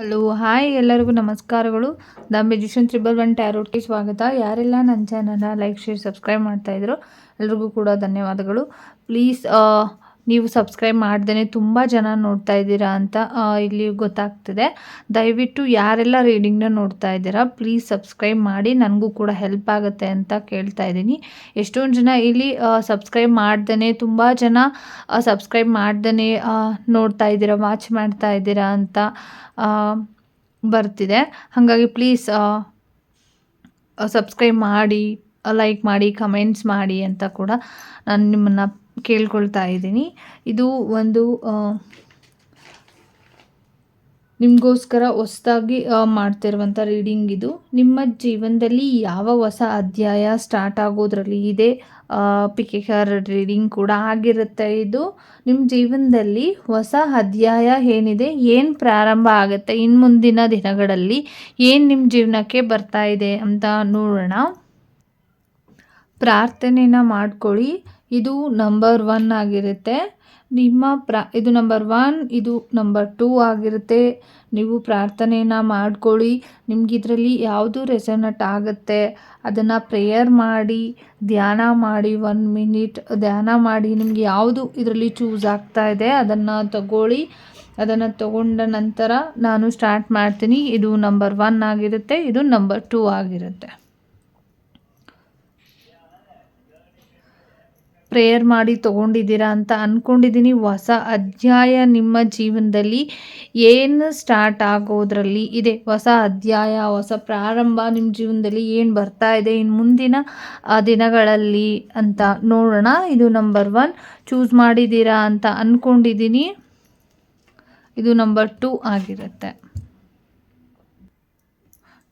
Hello, hi ಎಲ್ಲರಿಗೂ ನಮಸ್ಕಾರಗಳು. The musician triple one ಟ್ಯಾರೋಟ್ಗೆ ಸ್ವಾಗತ. ಯಾರೆಲ್ಲ ನನ್ನ ಚಾನಲ್ನ ಲೈಕ್ ಶೇರ್ ಸಬ್ಸ್ಕ್ರೈಬ್ ಮಾಡ್ತಾ ಇದ್ರು ಎಲ್ರಿಗೂ ಕೂಡ ಧನ್ಯವಾದಗಳು. ಪ್ಲೀಸ್ ನೀವು ಸಬ್ಸ್ಕ್ರೈಬ್ ಮಾಡ್ದೇ ತುಂಬ ಜನ ನೋಡ್ತಾ ಇದ್ದೀರಾ ಅಂತ ಇಲ್ಲಿ ಗೊತ್ತಾಗ್ತಿದೆ. ದಯವಿಟ್ಟು ಯಾರೆಲ್ಲ ರೀಡಿಂಗ್ನ ನೋಡ್ತಾ ಇದ್ದೀರಾ ಪ್ಲೀಸ್ ಸಬ್ಸ್ಕ್ರೈಬ್ ಮಾಡಿ, ನನಗೂ ಕೂಡ ಹೆಲ್ಪ್ ಆಗುತ್ತೆ ಅಂತ ಕೇಳ್ತಾ ಇದ್ದೀನಿ. ಎಷ್ಟೊಂದು ಜನ ಇಲ್ಲಿ ಸಬ್ಸ್ಕ್ರೈಬ್ ಮಾಡ್ದೇ ತುಂಬ ಜನ ಸಬ್ಸ್ಕ್ರೈಬ್ ಮಾಡ್ದೇ ನೋಡ್ತಾ ಇದ್ದೀರಾ ವಾಚ್ ಮಾಡ್ತಾ ಇದ್ದೀರಾ ಅಂತ ಬರ್ತಿದೆ. ಹಾಗಾಗಿ ಪ್ಲೀಸ್ ಸಬ್ಸ್ಕ್ರೈಬ್ ಮಾಡಿ ಲೈಕ್ ಮಾಡಿ ಕಮೆಂಟ್ಸ್ ಮಾಡಿ ಅಂತ ಕೂಡ ನಾನು ನಿಮ್ಮನ್ನು ಕೇಳ್ಕೊಳ್ತಾ ಇದ್ದೀನಿ. ಇದು ಒಂದು ನಿಮಗೋಸ್ಕರ ಹೊಸದಾಗಿ ಮಾಡ್ತಿರುವಂಥ ರೀಡಿಂಗ್ ಇದು. ನಿಮ್ಮ ಜೀವನದಲ್ಲಿ ಯಾವ ಹೊಸ ಅಧ್ಯಾಯ ಸ್ಟಾರ್ಟ್ ಆಗೋದ್ರಲ್ಲಿ ಇದೆ ಪಿಕೆಕರ್ ರೀಡಿಂಗ್ ಕೂಡ ಆಗಿರುತ್ತೆ ಇದು. ನಿಮ್ಮ ಜೀವನದಲ್ಲಿ ಹೊಸ ಅಧ್ಯಾಯ ಏನಿದೆ, ಏನು ಪ್ರಾರಂಭ ಆಗುತ್ತೆ ಇನ್ನು ಮುಂದಿನ ದಿನಗಳಲ್ಲಿ ಏನು ನಿಮ್ಮ ಜೀವನಕ್ಕೆ ಬರ್ತಾ ಇದೆ ಅಂತ ನೋಡೋಣ. ಪ್ರಾರ್ಥನೆನ ಮಾಡ್ಕೊಳ್ಳಿ. ಇದು ನಂಬರ್ ಒನ್ ಆಗಿರುತ್ತೆ. ನಿಮ್ಮ ಪ್ರಾ, ಇದು ನಂಬರ್ ಒನ್ ಇದು ನಂಬರ್ ಟೂ ಆಗಿರುತ್ತೆ. ನೀವು ಪ್ರಾರ್ಥನೆಯನ್ನ ಮಾಡ್ಕೊಳ್ಳಿ. ನಿಮ್ಗೆ ಇದರಲ್ಲಿ ಯಾವುದು ರೆಸನಟ್ ಆಗುತ್ತೆ, ಅದನ್ನು ಪ್ರೇಯರ್ ಮಾಡಿ, ಧ್ಯಾನ ಮಾಡಿ ಒನ್ ಮಿನಿಟ್ ಧ್ಯಾನ ಮಾಡಿ, ನಿಮ್ಗೆ ಯಾವುದು ಇದರಲ್ಲಿ ಚೂಸ್ ಆಗ್ತಾ ಇದೆ, ಅದನ್ನು ತಗೊಳ್ಳಿ. ಅದನ್ನು ತಗೊಂಡ ನಂತರ ನಾನು ಸ್ಟಾರ್ಟ್ ಮಾಡ್ತೀನಿ. ಇದು ನಂಬರ್ ಒನ್ ಆಗಿರುತ್ತೆ, ಇದು ನಂಬರ್ ಟೂ ಆಗಿರುತ್ತೆ. ಪ್ರೇಯರ್ ಮಾಡಿ ತೊಗೊಂಡಿದ್ದೀರಾ ಅಂತ ಅಂದ್ಕೊಂಡಿದ್ದೀನಿ ಹೊಸ ಅಧ್ಯಾಯ ನಿಮ್ಮ ಜೀವನದಲ್ಲಿ ಏನು ಸ್ಟಾರ್ಟ್ ಆಗೋದ್ರಲ್ಲಿ ಇದೆ? ಹೊಸ ಅಧ್ಯಾಯ, ಹೊಸ ಪ್ರಾರಂಭ ನಿಮ್ಮ ಜೀವನದಲ್ಲಿ ಏನು ಬರ್ತಾ ಇದೆ? ಇನ್ನು ಮುಂದಿನ ದಿನಗಳಲ್ಲಿ ಅಂತ ನೋಡೋಣ. ಇದು ನಂಬರ್ ಒನ್ ಚೂಸ್ ಮಾಡಿದ್ದೀರಾ ಅಂತ ಅಂದ್ಕೊಂಡಿದ್ದೀನಿ ಇದು ನಂಬರ್ ಟೂ ಆಗಿರುತ್ತೆ.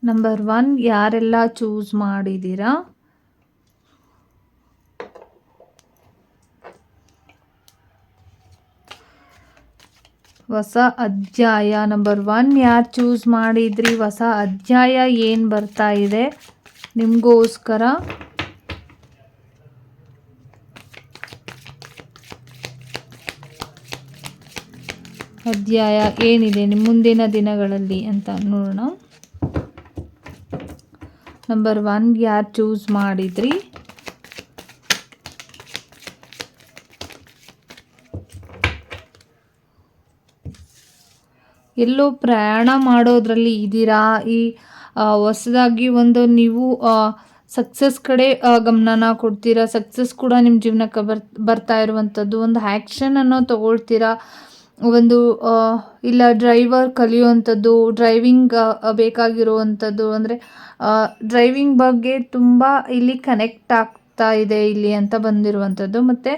ನಂಬರ್ ಒನ್ ಯಾರೆಲ್ಲ ಚೂಸ್ ಮಾಡಿದ್ದೀರಾ? ಹೊಸ ಅಧ್ಯಾಯ ನಂಬರ್ ಒನ್ ಯಾರು ಚೂಸ್ ಮಾಡಿದ್ರಿ? ಹೊಸ ಅಧ್ಯಾಯ ಏನು ಬರ್ತಾ ಇದೆ? ನಿಮಗೋಸ್ಕರ. ಅಧ್ಯಾಯ ಏನಿದೆ ನಿಮ್ಮ ಮುಂದಿನ ದಿನಗಳಲ್ಲಿ ಅಂತ ನೋಡೋಣ. ನಂಬರ್ ಒನ್ ಯಾರು ಚೂಸ್ ಮಾಡಿದ್ರಿ? ಎಲ್ಲೋ ಪ್ರಯಾಣ ಮಾಡೋದ್ರಲ್ಲಿ ಇದ್ದೀರಾ? ಈ ಹೊಸದಾಗಿ ಒಂದು ನೀವು ಸಕ್ಸಸ್ ಕಡೆ ಗಮನನ ಕೊಡ್ತೀರಾ? ಸಕ್ಸಸ್ ಕೂಡ ನಿಮ್ಮ ಜೀವನಕ್ಕೆ ಬರ್, ಬರ್ತಾ ಇರುವಂಥದ್ದು. ಒಂದು ಆ್ಯಕ್ಷನನ್ನು ತಗೊಳ್ತೀರಾ? ಒಂದು ಇಲ್ಲ ಡ್ರೈವರ್ ಕಲಿಯುವಂಥದ್ದು ಡ್ರೈವಿಂಗ್ ಬೇಕಾಗಿರುವಂಥದ್ದು. ಅಂದರೆ ಡ್ರೈವಿಂಗ್ ಬಗ್ಗೆ ತುಂಬ ಇಲ್ಲಿ ಕನೆಕ್ಟ್ ಆಗ್ತಾ ಇದೆ ಇಲ್ಲಿ ಅಂತ ಬಂದಿರುವಂಥದ್ದು. ಮತ್ತು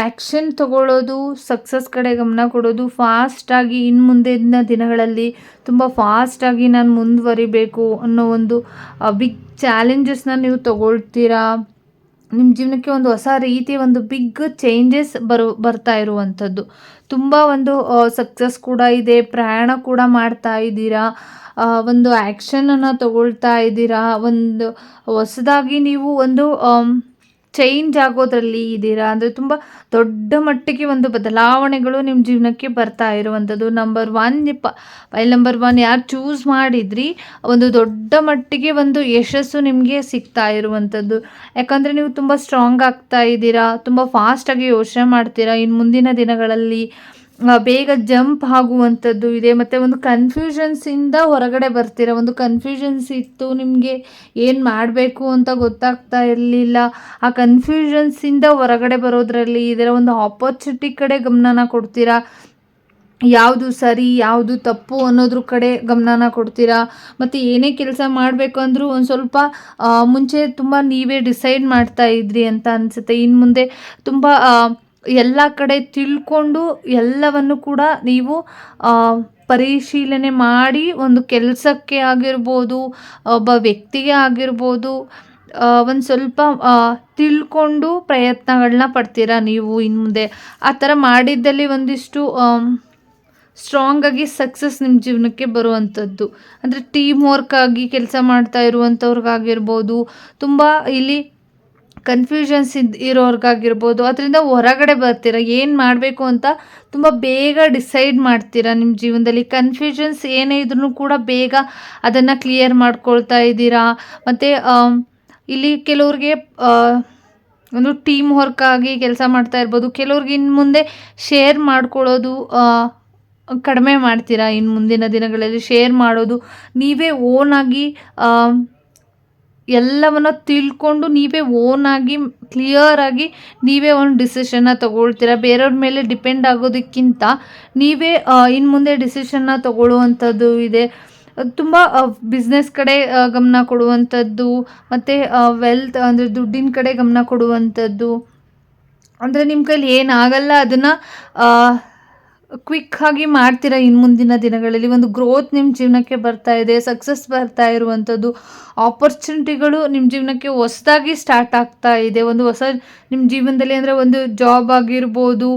ಆ್ಯಕ್ಷನ್ ತಗೊಳ್ಳೋದು, ಸಕ್ಸಸ್ ಕಡೆ ಗಮನ ಕೊಡೋದು, ಫಾಸ್ಟಾಗಿ ಇನ್ನು ಮುಂದಿನ ದಿನಗಳಲ್ಲಿ ತುಂಬ ಫಾಸ್ಟಾಗಿ ನಾನು ಮುಂದುವರಿಬೇಕು ಅನ್ನೋ ಒಂದು ಬಿಗ್ ಚಾಲೆಂಜಸ್ನ ನೀವು ತಗೊಳ್ತೀರಾ? ನಿಮ್ಮ ಜೀವನಕ್ಕೆ ಒಂದು ಹೊಸ ರೀತಿ, ಒಂದು ಬಿಗ್ ಚೇಂಜಸ್ ಬರು, ಬರ್ತಾ ಇರುವಂಥದ್ದು. ತುಂಬ ಒಂದು ಸಕ್ಸಸ್ ಕೂಡ ಇದೆ, ಪ್ರಯಾಣ ಕೂಡ ಮಾಡ್ತಾ ಇದ್ದೀರಾ? ಒಂದು ಆ್ಯಕ್ಷನನ್ನು ತಗೊಳ್ತಾ ಇದ್ದೀರಾ? ಒಂದು, ಹೊಸದಾಗಿ ನೀವು ಒಂದು ಚೇಂಜ್ ಆಗೋದ್ರಲ್ಲಿ ಇದ್ದೀರಾ? ಅಂದರೆ ತುಂಬ ದೊಡ್ಡ ಮಟ್ಟಿಗೆ ಒಂದು ಬದಲಾವಣೆಗಳು ನಿಮ್ಮ ಜೀವನಕ್ಕೆ ಬರ್ತಾ ಇರುವಂಥದ್ದು. ನಂಬರ್ ಒನ್ ಪ ಫೈಲ್ ನಂಬರ್ ಒನ್ ಯಾರು ಚೂಸ್ ಮಾಡಿದ್ರಿ, ಒಂದು ದೊಡ್ಡ ಮಟ್ಟಿಗೆ ಒಂದು ಯಶಸ್ಸು ನಿಮಗೆ ಸಿಗ್ತಾ ಇರುವಂಥದ್ದು. ಯಾಕಂದರೆ ನೀವು ತುಂಬ ಸ್ಟ್ರಾಂಗ್ ಆಗ್ತಾ ಇದ್ದೀರಾ, ತುಂಬ ಫಾಸ್ಟಾಗಿ ಯೋಚನೆ ಮಾಡ್ತೀರಾ. ಇನ್ನು ಮುಂದಿನ ದಿನಗಳಲ್ಲಿ ಬೇಗ ಜಂಪ್ ಆಗುವಂಥದ್ದು ಇದೆ. ಮತ್ತು ಒಂದು ಕನ್ಫ್ಯೂಷನ್ಸಿಂದ ಹೊರಗಡೆ ಬರ್ತೀರ? ಒಂದು ಕನ್ಫ್ಯೂಷನ್ಸ್ ಇತ್ತು, ನಿಮಗೆ ಏನು ಮಾಡಬೇಕು ಅಂತ ಗೊತ್ತಾಗ್ತಾ ಇರಲಿಲ್ಲ. ಆ ಕನ್ಫ್ಯೂಷನ್ಸಿಂದ ಹೊರಗಡೆ ಬರೋದ್ರಲ್ಲಿ ಇದರ ಒಂದು ಆಪರ್ಚುನಿಟಿ ಕಡೆ ಗಮನನ ಕೊಡ್ತೀರಾ? ಯಾವುದು ಸರಿ, ಯಾವುದು ತಪ್ಪು ಅನ್ನೋದ್ರ ಕಡೆ ಗಮನನ ಕೊಡ್ತೀರಾ? ಮತ್ತು ಏನೇ ಕೆಲಸ ಮಾಡಬೇಕು ಅಂದರೂ ಒಂದು ಸ್ವಲ್ಪ ಮುಂಚೆ ತುಂಬ ನೀವೇ ಡಿಸೈಡ್ ಮಾಡ್ತಾ ಇದ್ರಿ ಅಂತ ಅನಿಸುತ್ತೆ. ಇನ್ನು ಮುಂದೆ ತುಂಬ ಎಲ್ಲ ಕಡೆ ತಿಳ್ಕೊಂಡು ಎಲ್ಲವನ್ನು ಕೂಡ ನೀವು ಪರಿಶೀಲನೆ ಮಾಡಿ ಒಂದು ಕೆಲಸಕ್ಕೆ ಆಗಿರ್ಬೋದು ಒಬ್ಬ ವ್ಯಕ್ತಿಗೆ ಆಗಿರ್ಬೋದು ಒಂದು ಸ್ವಲ್ಪ ತಿಳ್ಕೊಂಡು ಪ್ರಯತ್ನಗಳನ್ನ ಪಡ್ತೀರಾ ನೀವು ಇನ್ನು ಮುಂದೆ? ಆ ಥರ ಮಾಡಿದ್ದಲ್ಲಿ ಒಂದಿಷ್ಟು ಆಮ್, ಸ್ಟ್ರಾಂಗ್ ಆಗಿ ಸಕ್ಸಸ್ ನಿಮ್ಮ ಜೀವನಕ್ಕೆ ಬರುವಂಥದ್ದು. ಅಂದರೆ ಟೀಮ್ ವರ್ಕ್ ಆಗಿ ಕೆಲಸ ಮಾಡ್ತಾ ಇರುವಂಥವ್ರಿಗಾಗಿರ್ಬೋದು ತುಂಬ ಇಲ್ಲಿ ಕನ್ಫ್ಯೂಷನ್ಸ್ ಇದ್ ಇರೋರ್ಗಾಗಿರ್ಬೋದು. ಅದರಿಂದ ಹೊರಗಡೆ ಬರ್ತೀರಾ? ಏನು ಮಾಡಬೇಕು ಅಂತ ತುಂಬ ಬೇಗ ಡಿಸೈಡ್ ಮಾಡ್ತೀರಾ ನಿಮ್ಮ ಜೀವನದಲ್ಲಿ? ಕನ್ಫ್ಯೂಷನ್ಸ್ ಏನೇ ಇದ್ರೂ ಕೂಡ ಬೇಗ ಅದನ್ನು ಕ್ಲಿಯರ್ ಮಾಡ್ಕೊಳ್ತಾ ಇದ್ದೀರಾ? ಮತ್ತು ಇಲ್ಲಿ ಕೆಲವ್ರಿಗೆ ಒಂದು ಟೀಮ್ ವರ್ಕ್ ಆಗಿ ಕೆಲಸ ಮಾಡ್ತಾ ಇರ್ಬೋದು. ಕೆಲವ್ರಿಗೆ ಇನ್ನು ಮುಂದೆ ಶೇರ್ ಮಾಡ್ಕೊಳ್ಳೋದು ಕಡಿಮೆ ಮಾಡ್ತೀರಾ? ಇನ್ನು ಮುಂದಿನ ದಿನಗಳಲ್ಲಿ ಶೇರ್ ಮಾಡೋದು. ನೀವೇ ಓನಾಗಿ ಎಲ್ಲವನ್ನ ತಿಳ್ಕೊಂಡು ನೀವೇ ಓನಾಗಿ ಕ್ಲಿಯರಾಗಿ ನೀವೇ ಒಂದು ಡಿಸಿಷನ್ನ ತಗೊಳ್ತೀರಾ? ಬೇರೆಯವ್ರ ಮೇಲೆ ಡಿಪೆಂಡ್ ಆಗೋದಕ್ಕಿಂತ ನೀವೇ ಇನ್ನು ಮುಂದೆ ಡಿಸಿಷನ್ನ ತಗೊಳ್ಳುವಂಥದ್ದು ಇದೆ. ತುಂಬ ಬಿಸ್ನೆಸ್ ಕಡೆ ಗಮನ ಕೊಡುವಂಥದ್ದು, ಮತ್ತು ವೆಲ್ತ್ ಅಂದರೆ ದುಡ್ಡಿನ ಕಡೆ ಗಮನ ಕೊಡುವಂಥದ್ದು. ಅಂದರೆ ನಿಮ್ಮ ಕೈಲಿ ಏನಾಗಲ್ಲ ಅದನ್ನು ಕ್ವಿಕ್ ಆಗಿ ಮಾಡ್ತೀರಾ ಇನ್ನು ಮುಂದಿನ ದಿನಗಳಲ್ಲಿ? ಒಂದು ಗ್ರೋತ್ ನಿಮ್ಮ ಜೀವನಕ್ಕೆ ಬರ್ತಾ ಇದೆ ಸಕ್ಸಸ್ ಬರ್ತಾ ಇರುವಂಥದ್ದು. ಆಪರ್ಚುನಿಟಿಗಳು ನಿಮ್ಮ ಜೀವನಕ್ಕೆ ಹೊಸದಾಗಿ ಸ್ಟಾರ್ಟ್ ಆಗ್ತಾ ಇದೆ. ಒಂದು ಹೊಸ ನಿಮ್ಮ ಜೀವನದಲ್ಲಿ ಅಂದರೆ ಒಂದು ಜಾಬ್ ಆಗಿರ್ಬೋದು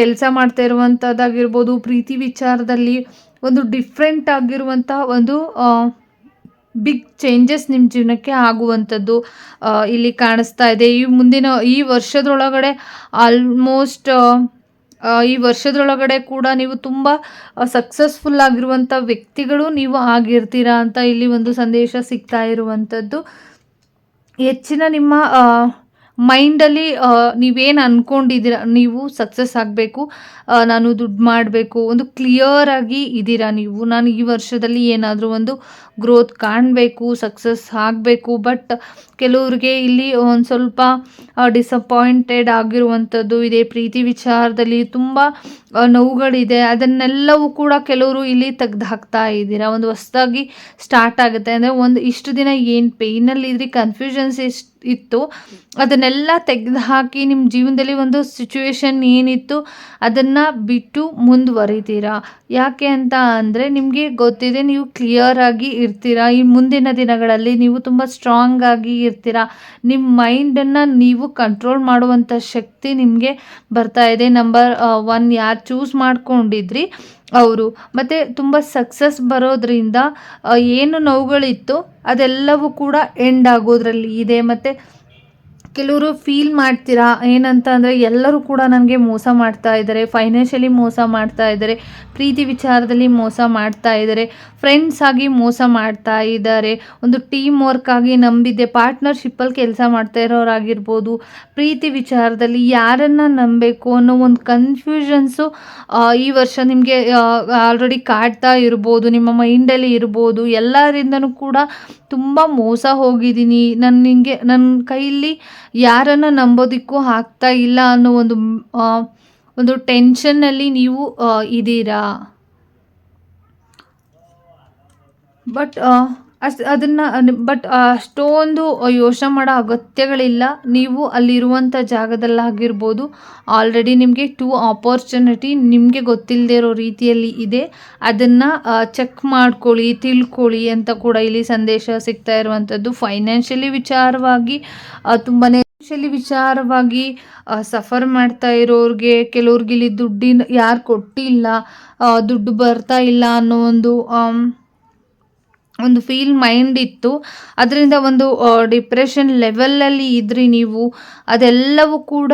ಕೆಲಸ ಮಾಡ್ತಾ ಇರುವಂಥದ್ದಾಗಿರ್ಬೋದು, ಪ್ರೀತಿ ವಿಚಾರದಲ್ಲಿ ಒಂದು ಡಿಫ್ರೆಂಟ್ ಆಗಿರುವಂಥ ಒಂದು ಬಿಗ್ ಚೇಂಜಸ್ ನಿಮ್ಮ ಜೀವನಕ್ಕೆ ಆಗುವಂಥದ್ದು ಇಲ್ಲಿ ಕಾಣಿಸ್ತಾ ಇದೆ. ಈ ಮುಂದಿನ, ಈ ವರ್ಷದೊಳಗಡೆ ಆಲ್ಮೋಸ್ಟ್ ಈ ವರ್ಷದೊಳಗಡೆ ಕೂಡ ನೀವು ತುಂಬ ಸಕ್ಸಸ್ಫುಲ್ ಆಗಿರುವಂಥ ವ್ಯಕ್ತಿಗಳು ನೀವು ಆಗಿರ್ತೀರಾ ಅಂತ ಇಲ್ಲಿ ಒಂದು ಸಂದೇಶ ಸಿಗ್ತಾ ಇರುವಂಥದ್ದು ಹೆಚ್ಚಿನ ನಿಮ್ಮ ಮೈಂಡಲ್ಲಿ ನೀವೇನು ಅಂದ್ಕೊಂಡಿದ್ದೀರ ನೀವು ಸಕ್ಸಸ್ ಆಗಬೇಕು ನಾನು ದುಡ್ಡು ಮಾಡಬೇಕು, ಒಂದು ಕ್ಲಿಯರ್ ಆಗಿ ಇದ್ದೀರಾ ನೀವು? ನಾನು ಈ ವರ್ಷದಲ್ಲಿ ಏನಾದರೂ ಒಂದು ಗ್ರೋತ್ ಕಾಣಬೇಕು ಸಕ್ಸಸ್ ಆಗಬೇಕು ಬಟ್ ಕೆಲವ್ರಿಗೆ ಇಲ್ಲಿ ಒಂದು ಸ್ವಲ್ಪ ಡಿಸಪಾಯಿಂಟೆಡ್ ಆಗಿರುವಂಥದ್ದು, ಇದೆ ಪ್ರೀತಿ ವಿಚಾರದಲ್ಲಿ ತುಂಬ ನೋವುಗಳಿದೆ, ಅದನ್ನೆಲ್ಲವೂ ಕೂಡ ಕೆಲವರು ಇಲ್ಲಿ ತೆಗ್ದು ಹಾಕ್ತಾ ಇದ್ದೀರಾ? ಒಂದು ಹೊಸದಾಗಿ ಸ್ಟಾರ್ಟ್ ಆಗುತ್ತೆ, ಅಂದರೆ ಒಂದು ಇಷ್ಟು ದಿನ ಏನು ಪೇಯ್ನಲ್ಲಿ ಇದ್ರಿ ಕನ್ಫ್ಯೂಷನ್ಸ್ ಎಷ್ಟು ಇತ್ತು. ಅದನ್ನೆಲ್ಲ ತೆಗೆದು ಹಾಕಿ ನಿಮ್ಮ ಜೀವನದಲ್ಲಿ ಒಂದು ಸಿಚುವೇಶನ್ ಏನಿತ್ತು, ಅದನ್ನು ಬಿಟ್ಟು ಮುಂದುವರಿತೀರಾ? ಯಾಕೆ ಅಂತ ಅಂದರೆ ನಿಮಗೆ ಗೊತ್ತಿದೆ, ನೀವು ಕ್ಲಿಯರ್ ಆಗಿ ಇರ್ತೀರಾ. ಈ ಮುಂದಿನ ದಿನಗಳಲ್ಲಿ ನೀವು ತುಂಬ ಸ್ಟ್ರಾಂಗ್ ಆಗಿ ಇರ್ತೀರಾ. ನಿಮ್ಮ ಮೈಂಡನ್ನು ನೀವು ಕಂಟ್ರೋಲ್ ಮಾಡುವಂಥ ಶಕ್ತಿ ನಿಮಗೆ ಬರ್ತಾ ಇದೆ. ನಂಬರ್ ಒನ್ ಯಾರು ಚೂಸ್ ಮಾಡ್ಕೊಂಡಿದ್ರಿ. ಅವರು. ಮತ್ತು ತುಂಬ ಸಕ್ಸಸ್ ಬರೋದರಿಂದ ಏನು ನೋವುಗಳಿತ್ತು ಅದೆಲ್ಲವೂ ಕೂಡ ಎಂಡ್ ಆಗೋದ್ರಲ್ಲಿ ಇದೆ. ಮತ್ತು ಕೆಲವರು ಫೀಲ್ ಮಾಡ್ತೀರಾ? ಏನಂತ ಅಂದರೆ ಎಲ್ಲರೂ ಕೂಡ ನನಗೆ ಮೋಸ ಮಾಡ್ತಾ ಇದ್ದಾರೆ ಫೈನಾನ್ಷಿಯಲಿ ಮೋಸ ಮಾಡ್ತಾ ಇದ್ದಾರೆ ಪ್ರೀತಿ ವಿಚಾರದಲ್ಲಿ ಮೋಸ ಮಾಡ್ತಾ ಇದ್ದಾರೆ ಫ್ರೆಂಡ್ಸ್ ಆಗಿ ಮೋಸ ಮಾಡ್ತಾ ಇದ್ದಾರೆ ಒಂದು ಟೀಮ್ ವರ್ಕ್ ಆಗಿ ನಂಬಿದ್ದೆ ಪಾರ್ಟ್ನರ್ಶಿಪ್ಪಲ್ಲಿ ಕೆಲಸ ಮಾಡ್ತಾ ಇರೋರಾಗಿರ್ಬೋದು. ಪ್ರೀತಿ ವಿಚಾರದಲ್ಲಿ ಯಾರನ್ನು ನಂಬಬೇಕು ಅನ್ನೋ ಒಂದು ಕನ್ಫ್ಯೂಷನ್ಸು ಈ ವರ್ಷ ನಿಮಗೆ ಆಲ್ರೆಡಿ ಕಾಡ್ತಾ ಇರ್ಬೋದು. ನಿಮ್ಮ ಮೈಂಡಲ್ಲಿ ಇರ್ಬೋದು. ಎಲ್ಲರಿಂದನೂ ಕೂಡ ತುಂಬ ಮೋಸ ಹೋಗಿದ್ದೀನಿ. ನನ್ನ ನಿಮಗೆ ನನ್ನ ಕೈಯಲ್ಲಿ ಯಾರನ್ನು ನಂಬೋದಕ್ಕೂ ಆಗ್ತಾ ಇಲ್ಲ ಅನ್ನೋ ಒಂದು ಒಂದು ಟೆನ್ಷನ್ನಲ್ಲಿ ನೀವು ಇದ್ದೀರಾ ಬಟ್ ಅಸ್ ಅದನ್ನು ಬಟ್ ಅಷ್ಟೊಂದು ಯೋಚನೆ ಮಾಡೋ ಅಗತ್ಯಗಳಿಲ್ಲ. ನೀವು ಅಲ್ಲಿರುವಂಥ ಜಾಗದಲ್ಲಾಗಿರ್ಬೋದು. ಆಲ್ರೆಡಿ ನಿಮಗೆ ಟೂ ಆಪರ್ಚುನಿಟಿ ನಿಮಗೆ ಗೊತ್ತಿಲ್ಲದೆ ಇರೋ ರೀತಿಯಲ್ಲಿ ಇದೆ. ಅದನ್ನು ಚೆಕ್ ಮಾಡ್ಕೊಳ್ಳಿ, ತಿಳ್ಕೊಳ್ಳಿ ಅಂತ ಕೂಡ ಇಲ್ಲಿ ಸಂದೇಶ ಸಿಗ್ತಾ ಇರುವಂಥದ್ದು. ಫೈನಾನ್ಷಿಯಲಿ ವಿಚಾರವಾಗಿ ತುಂಬಾ ಫೈನಾನ್ಷಿಯಲಿ ವಿಚಾರವಾಗಿ ಸಫರ್ ಮಾಡ್ತಾ ಇರೋರಿಗೆ, ಕೆಲವ್ರಿಗೆ ಇಲ್ಲಿ ದುಡ್ಡಿನ ಯಾರು ಕೊಟ್ಟಿಲ್ಲ ದುಡ್ಡು ಬರ್ತಾ ಇಲ್ಲ ಅನ್ನೋ ಒಂದು ಒಂದು ಫೀಲ್ ಮೈಂಡ್ ಇತ್ತು. ಅದರಿಂದ ಒಂದು ಡಿಪ್ರೆಷನ್ ಲೆವೆಲಲ್ಲಿ ಇದ್ರಿ ನೀವು. ಅದೆಲ್ಲವೂ ಕೂಡ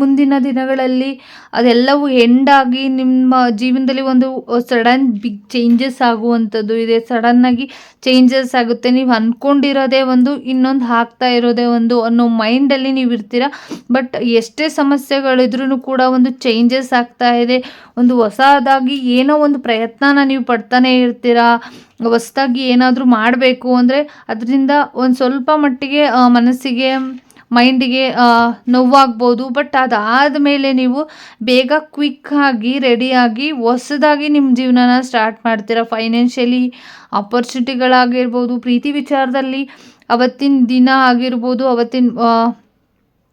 ಮುಂದಿನ ದಿನಗಳಲ್ಲಿ ಅದೆಲ್ಲವೂ ಎಂಡಾಗಿ ನಿಮ್ಮ ಜೀವನದಲ್ಲಿ ಒಂದು ಸಡನ್ ಬಿಗ್ ಚೇಂಜಸ್ ಆಗುವಂಥದ್ದು ಇದೆ. ಸಡನ್ನಾಗಿ ಚೇಂಜಸ್ ಆಗುತ್ತೆ. ನೀವು ಅಂದ್ಕೊಂಡಿರೋದೇ ಒಂದು, ಇನ್ನೊಂದು ಹಾಕ್ತಾ ಇರೋದೇ ಒಂದು ಅನ್ನೋ ಮೈಂಡಲ್ಲಿ ನೀವು ಇರ್ತೀರ? ಬಟ್ ಎಷ್ಟೇ ಸಮಸ್ಯೆಗಳಿದ್ರೂ ಕೂಡ ಒಂದು ಚೇಂಜಸ್ ಆಗ್ತಾ ಇದೆ. ಒಂದು ಹೊಸದಾಗಿ ಏನೋ ಒಂದು ಪ್ರಯತ್ನನ ನೀವು ಪಡ್ತಾನೆ ಇರ್ತೀರಾ? ಹೊಸದಾಗಿ ಏನಾದರೂ ಮಾಡಬೇಕು ಅಂದರೆ ಅದರಿಂದ ಒಂದು ಸ್ವಲ್ಪ ಮಟ್ಟಿಗೆ ಮನಸ್ಸಿಗೆ ಮೈಂಡಿಗೆ ನೋವಾಗ್ಬೋದು. ಬಟ್ ಅದಾದ ಮೇಲೆ ನೀವು ಬೇಗ ಕ್ವಿಕ್ಕಾಗಿ ರೆಡಿಯಾಗಿ ಹೊಸದಾಗಿ ನಿಮ್ಮ ಜೀವನನ ಸ್ಟಾರ್ಟ್ ಮಾಡ್ತೀರಾ. ಫೈನಾನ್ಷಿಯಲಿ ಅಪರ್ಚುನಿಟಿಗಳಾಗಿರ್ಬೋದು ಪ್ರೀತಿ ವಿಚಾರದಲ್ಲಿ ಅವತ್ತಿನ ದಿನ ಆಗಿರ್ಬೋದು, ಅವತ್ತಿನ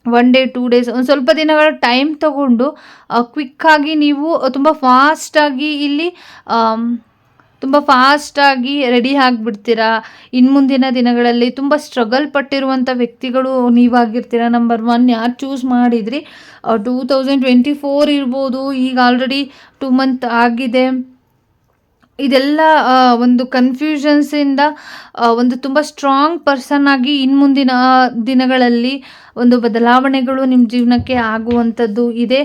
ಒನ್ ಡೇ ಟೂ ಡೇಸ್ ಒಂದು ಸ್ವಲ್ಪ ದಿನಗಳ ಟೈಮ್ ತಗೊಂಡು ಕ್ವಿಕ್ಕಾಗಿ ನೀವು ತುಂಬ ಫಾಸ್ಟಾಗಿ ಇಲ್ಲಿ ತುಂಬ ಫಾಸ್ಟಾಗಿ ರೆಡಿ ಆಗಿಬಿಡ್ತೀರಾ? ಇನ್ನು ಮುಂದಿನ ದಿನಗಳಲ್ಲಿ ತುಂಬ ಸ್ಟ್ರಗಲ್ ಪಟ್ಟಿರುವಂಥ ವ್ಯಕ್ತಿಗಳು ನೀವಾಗಿರ್ತೀರ? ನಂಬರ್ ಒನ್ ಯಾರು ಚೂಸ್ ಮಾಡಿದ್ರಿ? ಟೂ ತೌಸಂಡ್ ಟ್ವೆಂಟಿ ಫೋರ್ ಇರ್ಬೋದು, ಈಗ ಆಲ್ರೆಡಿ ಟೂ ಮಂತ್ ಆಗಿದೆ. ಇದೆಲ್ಲ ಒಂದು ಕನ್ಫ್ಯೂಷನ್ಸಿಂದ ಒಂದು ತುಂಬ ಸ್ಟ್ರಾಂಗ್ ಪರ್ಸನ್ ಆಗಿ ಇನ್ನು ಮುಂದಿನ ದಿನಗಳಲ್ಲಿ ಒಂದು ಬದಲಾವಣೆಗಳು ನಿಮ್ಮ ಜೀವನಕ್ಕೆ ಆಗುವಂಥದ್ದು ಇದೆ.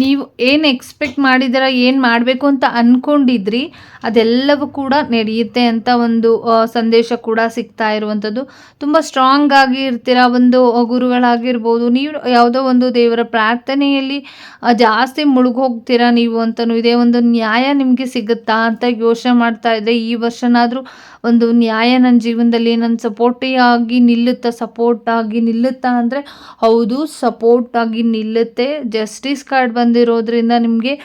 ನೀವು ಏನು ಎಕ್ಸ್ಪೆಕ್ಟ್ ಮಾಡಿದ್ದೀರ ಏನು ಮಾಡಬೇಕು ಅಂತ ಅಂದ್ಕೊಂಡಿದ್ರಿ ಅದೆಲ್ಲವೂ ಕೂಡ ನಡೆಯುತ್ತೆ ಅಂತ ಒಂದು ಸಂದೇಶ ಕೂಡ ಸಿಗ್ತಾ ಇರುವಂಥದ್ದು ತುಂಬ ಸ್ಟ್ರಾಂಗ್ ಆಗಿ ಇರ್ತೀರ, ಒಂದು ಗುರುಗಳಾಗಿರ್ಬೋದು, ನೀವು ಯಾವುದೋ ಒಂದು ದೇವರ ಪ್ರಾರ್ಥನೆಯಲ್ಲಿ ಜಾಸ್ತಿ ಮುಳುಗೋಗ್ತೀರಾ ನೀವು ಅಂತಲೂ ಇದೆ ಒಂದು ನ್ಯಾಯ ನಿಮಗೆ ಸಿಗುತ್ತಾ ಅಂತ ಯೋಚನೆ ಮಾಡ್ತಾ ಇದ್ದರೆ ಈ ವರ್ಷನಾದರೂ ಒಂದು ನ್ಯಾಯ ನನ್ನ ಜೀವನದಲ್ಲಿ ನನ್ನ ಸಪೋರ್ಟಿ ಆಗಿ ನಿಲ್ಲುತ್ತಾ ಸಪೋರ್ಟ್ ಆಗಿ ನಿಲ್ಲುತ್ತಾ ಅಂದರೆ, ಹೌದು ಸಪೋರ್ಟ್ ಆಗಿ ನಿಲ್ಲುತ್ತೆ ಜಸ್ಟಿಸ್ ಕಾರ್ಡ್ ಬಂದಿರೋದ್ರಿಂದ ನಿಮಗೆ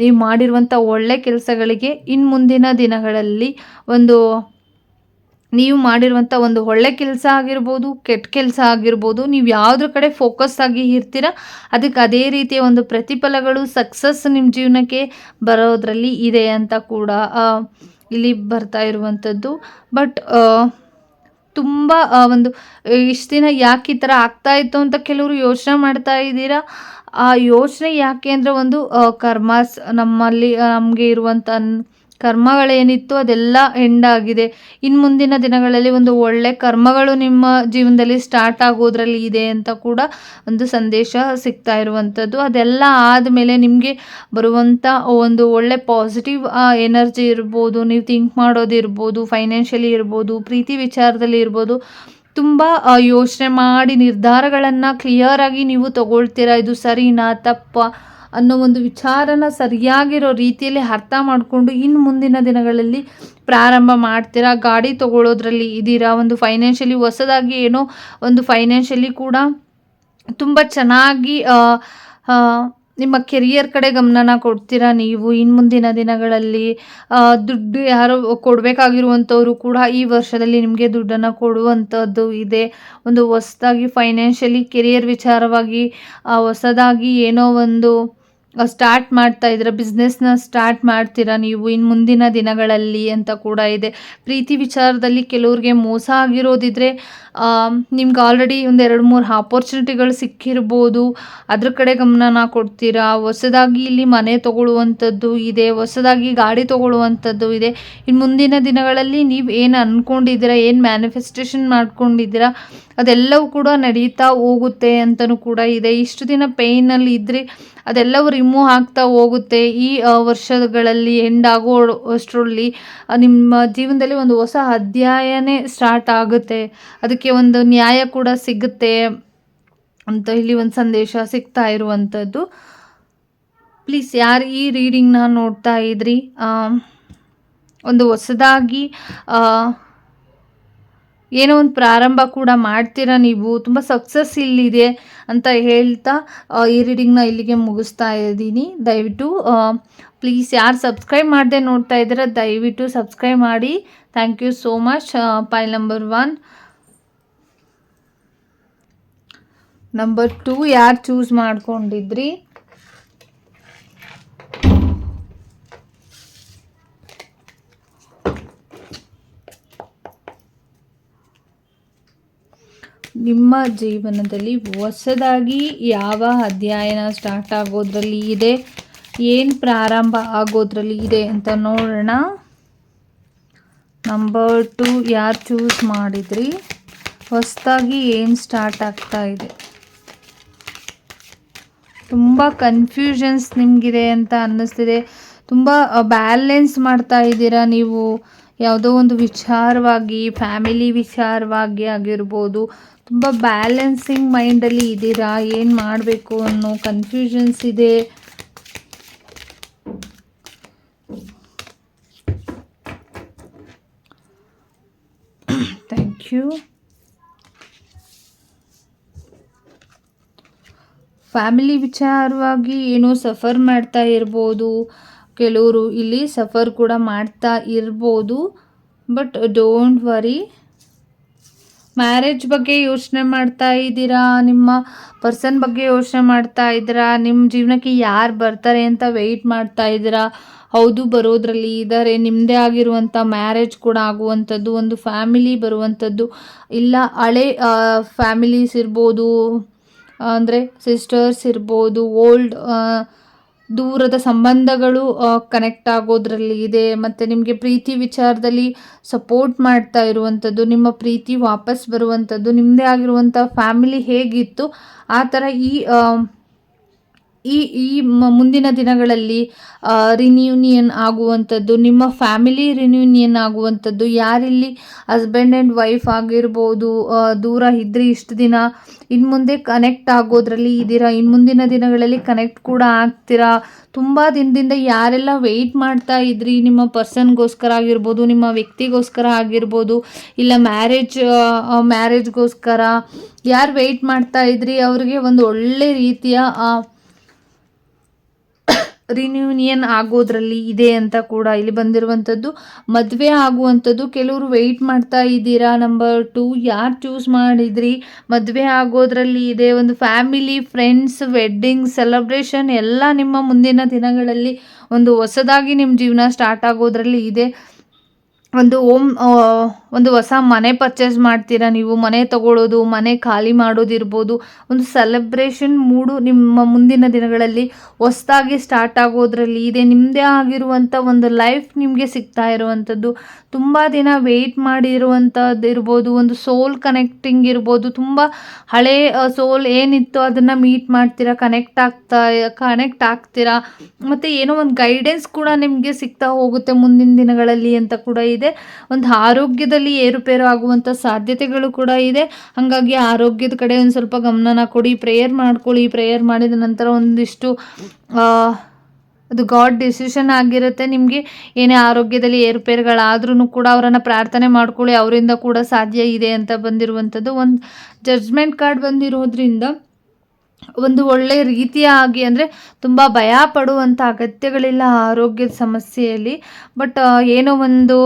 ನೀವು ಮಾಡಿರುವಂಥ ಒಳ್ಳೆ ಕೆಲಸಗಳಿಗೆ ಇನ್ನು ಮುಂದಿನ ದಿನಗಳಲ್ಲಿ ಒಂದು ನೀವು ಮಾಡಿರುವಂಥ ಒಂದು ಒಳ್ಳೆ ಕೆಲಸ ಆಗಿರ್ಬೋದು, ಕೆಟ್ಟ ಕೆಲಸ ಆಗಿರ್ಬೋದು, ನೀವು ಯಾವುದ್ರ ಕಡೆ ಫೋಕಸ್ ಆಗಿ ಇರ್ತೀರ, ಅದಕ್ಕೆ ಅದೇ ರೀತಿಯ ಒಂದು ಪ್ರತಿಫಲಗಳು ಸಕ್ಸಸ್ ನಿಮ್ಮ ಜೀವನಕ್ಕೆ ಬರೋದ್ರಲ್ಲಿ ಇದೆ ಅಂತ ಕೂಡ ಇಲ್ಲಿ ಬರ್ತಾ ಇರುವಂಥದ್ದು ಬಟ್ ತುಂಬ ಒಂದು, ಇಷ್ಟು ದಿನ ಯಾಕೆ ಈ ಥರ ಆಗ್ತಾಯಿತ್ತು ಅಂತ ಕೆಲವರು ಯೋಚನೆ ಮಾಡ್ತಾ ಇದ್ದೀರಾ? ಆ ಯೋಚನೆ ಯಾಕೆ ಅಂದರೆ ಒಂದು ಕರ್ಮಸ್ ನಮ್ಮಲ್ಲಿ ನಮಗೆ ಇರುವಂಥ ಕರ್ಮಗಳೇನಿತ್ತು ಅದೆಲ್ಲ ಎಂಡ್ ಆಗಿದೆ. ಇನ್ನು ಮುಂದಿನ ದಿನಗಳಲ್ಲಿ ಒಂದು ಒಳ್ಳೆ ಕರ್ಮಗಳು ನಿಮ್ಮ ಜೀವನದಲ್ಲಿ ಸ್ಟಾರ್ಟ್ ಆಗೋದ್ರಲ್ಲಿ ಇದೆ ಅಂತ ಕೂಡ ಒಂದು ಸಂದೇಶ ಸಿಗ್ತಾ ಇರುವಂಥದ್ದು ಅದೆಲ್ಲ ಆದಮೇಲೆ ನಿಮಗೆ ಬರುವಂಥ ಒಂದು ಒಳ್ಳೆ ಪಾಸಿಟಿವ್ ಎನರ್ಜಿ ಇರ್ಬೋದು, ನೀವು ಥಿಂಕ್ ಮಾಡೋದಿರ್ಬೋದು ಫೈನಾನ್ಷಿಯಲಿ ಇರ್ಬೋದು, ಪ್ರೀತಿ ವಿಚಾರದಲ್ಲಿ ಇರ್ಬೋದು ತುಂಬ ಯೋಚನೆ ಮಾಡಿ ನಿರ್ಧಾರಗಳನ್ನು ಕ್ಲಿಯರಾಗಿ ನೀವು ತಗೊಳ್ತೀರಾ? ಇದು ಸರಿನಾ? ತಪ್ಪ? ಅನ್ನೋ ಒಂದು ವಿಚಾರನ ಸರಿಯಾಗಿರೋ ರೀತಿಯಲ್ಲಿ ಅರ್ಥ ಮಾಡಿಕೊಂಡು ಇನ್ನು ಮುಂದಿನ ದಿನಗಳಲ್ಲಿ ಪ್ರಾರಂಭ ಮಾಡ್ತೀರಾ? ಗಾಡಿ ತಗೊಳ್ಳೋದ್ರಲ್ಲಿ ಇದ್ದೀರಾ ಒಂದು ಫೈನಾನ್ಷಿಯಲಿ ಹೊಸದಾಗಿ ಏನೋ ಒಂದು ಫೈನಾನ್ಷಿಯಲಿ ಕೂಡ ತುಂಬ ಚೆನ್ನಾಗಿ ನಿಮ್ಮ ಕೆರಿಯರ್ ಕಡೆ ಗಮನನ ಕೊಡ್ತೀರಾ ನೀವು? ಇನ್ನು ಮುಂದಿನ ದಿನಗಳಲ್ಲಿ ದುಡ್ಡು ಯಾರೋ ಕೊಡಬೇಕಾಗಿರುವಂಥವ್ರು ಕೂಡ ಈ ವರ್ಷದಲ್ಲಿ ನಿಮಗೆ ದುಡ್ಡನ್ನು ಕೊಡುವಂಥದ್ದು ಇದೆ. ಒಂದು ಹೊಸ್ದಾಗಿ ಫೈನಾನ್ಷಿಯಲಿ ಕೆರಿಯರ್ ವಿಚಾರವಾಗಿ ಹೊಸದಾಗಿ ಏನೋ ಒಂದು ಸ್ಟಾರ್ಟ್ ಮಾಡ್ತಾ ಇದ್ದೀರ? ಬಿಸ್ನೆಸ್ನ ಸ್ಟಾರ್ಟ್ ಮಾಡ್ತೀರಾ ನೀವು ಇನ್ನು ಮುಂದಿನ ದಿನಗಳಲ್ಲಿ ಅಂತ ಕೂಡ ಇದೆ. ಪ್ರೀತಿ ವಿಚಾರದಲ್ಲಿ ಕೆಲವ್ರಿಗೆ ಮೋಸ ಆಗಿರೋದಿದ್ರೆ ನಿಮ್ಗೆ ಆಲ್ರೆಡಿ ಒಂದು ಎರಡು ಮೂರು ಆಪರ್ಚುನಿಟಿಗಳು ಸಿಕ್ಕಿರ್ಬೋದು. ಅದ್ರ ಕಡೆ ಗಮನನ ಕೊಡ್ತೀರಾ? ಹೊಸದಾಗಿ ಇಲ್ಲಿ ಮನೆ ತಗೊಳ್ಳುವಂಥದ್ದು ಇದೆ, ಹೊಸದಾಗಿ ಗಾಡಿ ತಗೊಳ್ಳುವಂಥದ್ದು ಇದೆ. ಇನ್ನು ಮುಂದಿನ ದಿನಗಳಲ್ಲಿ ನೀವು ಏನು ಅಂದ್ಕೊಂಡಿದ್ದೀರಾ ಏನು ಮ್ಯಾನಿಫೆಸ್ಟೇಷನ್ ಮಾಡ್ಕೊಂಡಿದ್ದೀರಾ? ಅದೆಲ್ಲವೂ ಕೂಡ ನಡೀತಾ ಹೋಗುತ್ತೆ ಅಂತಲೂ ಕೂಡ ಇದೆ. ಇಷ್ಟು ದಿನ ಪೇಯ್ನಲ್ಲಿ ಇದ್ದರೆ ಅದೆಲ್ಲವೂ ರಿಮೂವ್ ಆಗ್ತಾ ಹೋಗುತ್ತೆ. ಈ ವರ್ಷಗಳಲ್ಲಿ ಎಂಡ್ ಆಗೋ ಅಷ್ಟರಲ್ಲಿ ನಿಮ್ಮ ಜೀವನದಲ್ಲಿ ಒಂದು ಹೊಸ ಅಧ್ಯಾಯನೇ ಸ್ಟಾರ್ಟ್ ಆಗುತ್ತೆ. ಅದಕ್ಕೆ ಒಂದು ನ್ಯಾಯ ಕೂಡ ಸಿಗುತ್ತೆ ಅಂತ ಇಲ್ಲಿ ಒಂದು ಸಂದೇಶ ಸಿಗ್ತಾ ಇರುವಂಥದ್ದು. ಪ್ಲೀಸ್ ಯಾರು ಈ ರೀಡಿಂಗ್ನ ನೋಡ್ತಾ ಇದ್ರಿ? ಒಂದು ಹೊಸದಾಗಿ ಏನೋ ಒಂದು ಪ್ರಾರಂಭ ಕೂಡ ಮಾಡ್ತೀರಾ ನೀವು? ತುಂಬ ಸಕ್ಸಸ್ ಇಲ್ಲಿದೆ ಅಂತ ಹೇಳ್ತಾ ಈ ರೀಡಿಂಗ್ನ ಇಲ್ಲಿಗೆ ಮುಗಿಸ್ತಾ ಇದ್ದೀನಿ. ದಯವಿಟ್ಟು ಪ್ಲೀಸ್ ಯಾರು ಸಬ್ಸ್ಕ್ರೈಬ್ ಮಾಡದೆ ನೋಡ್ತಾ ಇದ್ದೀರ, ದಯವಿಟ್ಟು ಸಬ್ಸ್ಕ್ರೈಬ್ ಮಾಡಿ. Thank you so much pile number one number two ಯಾರು ಚೂಸ್ ಮಾಡ್ಕೊಂಡಿದ್ರಿ? ನಿಮ್ಮ ಜೀವನದಲ್ಲಿ ಹೊಸದಾಗಿ ಯಾವ ಅಧ್ಯಯನ ಸ್ಟಾರ್ಟ್ ಆಗೋದ್ರಲ್ಲಿ ಇದೆ? ಏನು ಪ್ರಾರಂಭ ಆಗೋದ್ರಲ್ಲಿ ಇದೆ ಅಂತ ನೋಡೋಣ. ನಂಬರ್ ಟು ಯಾರು ಚೂಸ್ ಮಾಡಿದ್ರಿ? ಹೊಸದಾಗಿ ಏನು ಸ್ಟಾರ್ಟ್ ಆಗ್ತಾ ಇದೆ? ತುಂಬ ಕನ್ಫ್ಯೂಷನ್ಸ್ ನಿಮಗಿದೆ ಅಂತ ಅನ್ನಿಸ್ತಿದೆ. ತುಂಬ ಬ್ಯಾಲೆನ್ಸ್ ಮಾಡ್ತಾ ಇದ್ದೀರಾ ನೀವು? ಯಾವುದೋ ಒಂದು ವಿಚಾರವಾಗಿ ಫ್ಯಾಮಿಲಿ ವಿಚಾರವಾಗಿ ಆಗಿರ್ಬೋದು ತುಂಬ ಬ್ಯಾಲೆನ್ಸಿಂಗ್ ಮೈಂಡಲ್ಲಿ ಇದ್ದೀರಾ? ಏನು ಮಾಡಬೇಕು ಅನ್ನೋ ಕನ್ಫ್ಯೂಷನ್ಸ್ ಇದೆ. ಥ್ಯಾಂಕ್ ಯು ಫ್ಯಾಮಿಲಿ ವಿಚಾರವಾಗಿ ಏನೋ ಸಫರ್ ಮಾಡ್ತಾ ಇರ್ಬೋದು. ಕೆಲವರು ಇಲ್ಲಿ ಸಫರ್ ಕೂಡ ಮಾಡ್ತಾ ಇರ್ಬೋದು. ಬಟ್ ಡೋಂಟ್ ವರಿ ಮ್ಯಾರೇಜ್ ಬಗ್ಗೆ ಯೋಚನೆ ಮಾಡ್ತಾ ಇದ್ದೀರಾ? ನಿಮ್ಮ ಪರ್ಸನ್ ಬಗ್ಗೆ ಯೋಚನೆ ಮಾಡ್ತಾ ಇದ್ದೀರಾ? ನಿಮ್ಮ ಜೀವನಕ್ಕೆ ಯಾರು ಬರ್ತಾರೆ ಅಂತ ವೆಯ್ಟ್ ಮಾಡ್ತಾ ಇದ್ದೀರಾ? ಹೌದು, ಬರೋದ್ರಲ್ಲಿ ಇದ್ದಾರೆ ನಿಮ್ಮದೇ ಆಗಿರುವಂಥ ಮ್ಯಾರೇಜ್ ಕೂಡ ಆಗುವಂಥದ್ದು, ಒಂದು ಫ್ಯಾಮಿಲಿ ಬರುವಂಥದ್ದು. ಇಲ್ಲ, ಹಳೆ ಫ್ಯಾಮಿಲೀಸ್ ಇರ್ಬೋದು, ಅಂದರೆ ಸಿಸ್ಟರ್ಸ್ ಇರ್ಬೋದು ಓಲ್ಡ್ ದೂರದ ಸಂಬಂಧಗಳು ಕನೆಕ್ಟ್ ಆಗೋದ್ರಲ್ಲಿ ಇದೆ, ಮತ್ತು ನಿಮಗೆ ಪ್ರೀತಿ ವಿಚಾರದಲ್ಲಿ ಸಪೋರ್ಟ್ ಮಾಡ್ತಾ ಇರುವಂಥದ್ದು, ನಿಮ್ಮ ಪ್ರೀತಿ ವಾಪಸ್ ಬರುವಂಥದ್ದು ನಿಮ್ಮದೇ ಆಗಿರುವಂಥ ಫ್ಯಾಮಿಲಿ ಹೇಗಿತ್ತು, ಆ ಥರ ಈ ಈ ಈ ಮುಂದಿನ ದಿನಗಳಲ್ಲಿ ರಿನ್ಯೂನಿಯನ್ ಆಗುವಂಥದ್ದು, ನಿಮ್ಮ ಫ್ಯಾಮಿಲಿ ರಿನ್ಯೂನಿಯನ್ ಆಗುವಂಥದ್ದು, ಯಾರಿಲ್ಲಿ ಹಸ್ಬೆಂಡ್ ಆ್ಯಂಡ್ ವೈಫ್ ಆಗಿರ್ಬೋದು ದೂರ ಇದ್ದರೆ ಇಷ್ಟು ದಿನ ಇನ್ನು ಮುಂದೆ ಕನೆಕ್ಟ್ ಆಗೋದ್ರಲ್ಲಿ ಇದ್ದೀರಾ ಇನ್ನು ಮುಂದಿನ ದಿನಗಳಲ್ಲಿ ಕನೆಕ್ಟ್ ಕೂಡ ಆಗ್ತೀರಾ? ತುಂಬ ದಿನದಿಂದ ಯಾರೆಲ್ಲ ವೆಯ್ಟ್ ಮಾಡ್ತಾ ಇದ್ರಿ, ನಿಮ್ಮ ಪರ್ಸನ್ಗೋಸ್ಕರ ಆಗಿರ್ಬೋದು, ನಿಮ್ಮ ವ್ಯಕ್ತಿಗೋಸ್ಕರ ಆಗಿರ್ಬೋದು, ಇಲ್ಲ ಮ್ಯಾರೇಜ್ ಮ್ಯಾರೇಜ್ಗೋಸ್ಕರ ಯಾರು ವೆಯ್ಟ್ ಮಾಡ್ತಾ ಇದ್ರಿ, ಅವ್ರಿಗೆ ಒಂದು ಒಳ್ಳೆ ರೀತಿಯ ರಿನ್ಯೂನಿಯನ್ ಆಗೋದ್ರಲ್ಲಿ ಇದೆ ಅಂತ ಕೂಡ ಇಲ್ಲಿ ಬಂದಿರುವಂಥದ್ದು. ಮದುವೆ ಆಗುವಂಥದ್ದು ಕೆಲವರು ವೆಯ್ಟ್ ಮಾಡ್ತಾ ಇದ್ದೀರಾ? ನಂಬರ್ ಟು ಯಾರು ಚೂಸ್ ಮಾಡಿದ್ರಿ? ಮದುವೆ ಆಗೋದ್ರಲ್ಲಿ ಇದೆ ಒಂದು ಫ್ಯಾಮಿಲಿ ಫ್ರೆಂಡ್ಸ್ ವೆಡ್ಡಿಂಗ್ ಸೆಲೆಬ್ರೇಷನ್ ಎಲ್ಲ ನಿಮ್ಮ ಮುಂದಿನ ದಿನಗಳಲ್ಲಿ ಒಂದು ಹೊಸದಾಗಿ ನಿಮ್ಮ ಜೀವನ ಸ್ಟಾರ್ಟ್ ಆಗೋದ್ರಲ್ಲಿ ಇದೆ. ಒಂದು ಓಮ್ ಒಂದು ಹೊಸ ಮನೆ ಪರ್ಚೇಸ್ ಮಾಡ್ತೀರಾ ನೀವು? ಮನೆ ತಗೊಳ್ಳೋದು ಮನೆ ಖಾಲಿ ಮಾಡೋದಿರ್ಬೋದು ಒಂದು ಸೆಲೆಬ್ರೇಷನ್ ಮೂಡು ನಿಮ್ಮ ಮುಂದಿನ ದಿನಗಳಲ್ಲಿ ಹೊಸದಾಗಿ ಸ್ಟಾರ್ಟ್ ಆಗೋದ್ರಲ್ಲಿ ಇದೆ. ನಿಮ್ಮದೇ ಆಗಿರುವಂಥ ಒಂದು ಲೈಫ್ ನಿಮಗೆ ಸಿಗ್ತಾ ಇರುವಂಥದ್ದು ತುಂಬ ದಿನ ವೆಯ್ಟ್ ಮಾಡಿರುವಂಥದ್ದು ಇರ್ಬೋದು. ಒಂದು ಸೋಲ್ ಕನೆಕ್ಟಿಂಗ್ ಇರ್ಬೋದು. ತುಂಬ ಹಳೆ ಸೋಲ್ ಏನಿತ್ತು ಅದನ್ನು ಮೀಟ್ ಮಾಡ್ತೀರಾ ಕನೆಕ್ಟ್ ಆಗ್ತಾ ಕನೆಕ್ಟ್ ಆಗ್ತೀರಾ? ಮತ್ತು ಏನೋ ಒಂದು ಗೈಡೆನ್ಸ್ ಕೂಡ ನಿಮಗೆ ಸಿಗ್ತಾ ಹೋಗುತ್ತೆ ಮುಂದಿನ ದಿನಗಳಲ್ಲಿ ಅಂತ ಕೂಡ ಇದೆ. ಒಂದು ಆರೋಗ್ಯದಲ್ಲಿ ಏರುಪೇರು ಆಗುವಂಥ ಸಾಧ್ಯತೆಗಳು ಕೂಡ ಇದೆ. ಹಾಗಾಗಿ ಆರೋಗ್ಯದ ಕಡೆ ಒಂದು ಸ್ವಲ್ಪ ಗಮನನ ಕೊಡಿ ಪ್ರೇಯರ್ ಮಾಡ್ಕೊಳ್ಳಿ. ಪ್ರೇಯರ್ ಮಾಡಿದ ನಂತರ ಒಂದಿಷ್ಟು ಅದು ಗಾಡ್ ಡಿಸಿಷನ್ ಆಗಿರುತ್ತೆ ನಿಮಗೆ. ಏನೇ ಆರೋಗ್ಯದಲ್ಲಿ ಏರುಪೇರುಗಳಾದ್ರೂ ಕೂಡ ಅವರನ್ನು ಪ್ರಾರ್ಥನೆ ಮಾಡ್ಕೊಳ್ಳಿ. ಅವರಿಂದ ಕೂಡ ಸಾಧ್ಯ ಇದೆ ಅಂತ ಬಂದಿರುವಂಥದ್ದು ಒಂದು ಜಡ್ಜ್ಮೆಂಟ್ ಕಾರ್ಡ್ ಬಂದಿರೋದ್ರಿಂದ ಒಂದು ಒಳ್ಳೆ ರೀತಿಯಾಗಿ ಅಂದರೆ ತುಂಬ ಭಯ ಪಡುವಂಥ ಅಗತ್ಯಗಳಿಲ್ಲ ಆರೋಗ್ಯದ ಸಮಸ್ಯೆಯಲ್ಲಿ. ಬಟ್ ಏನೋ ಒಂದು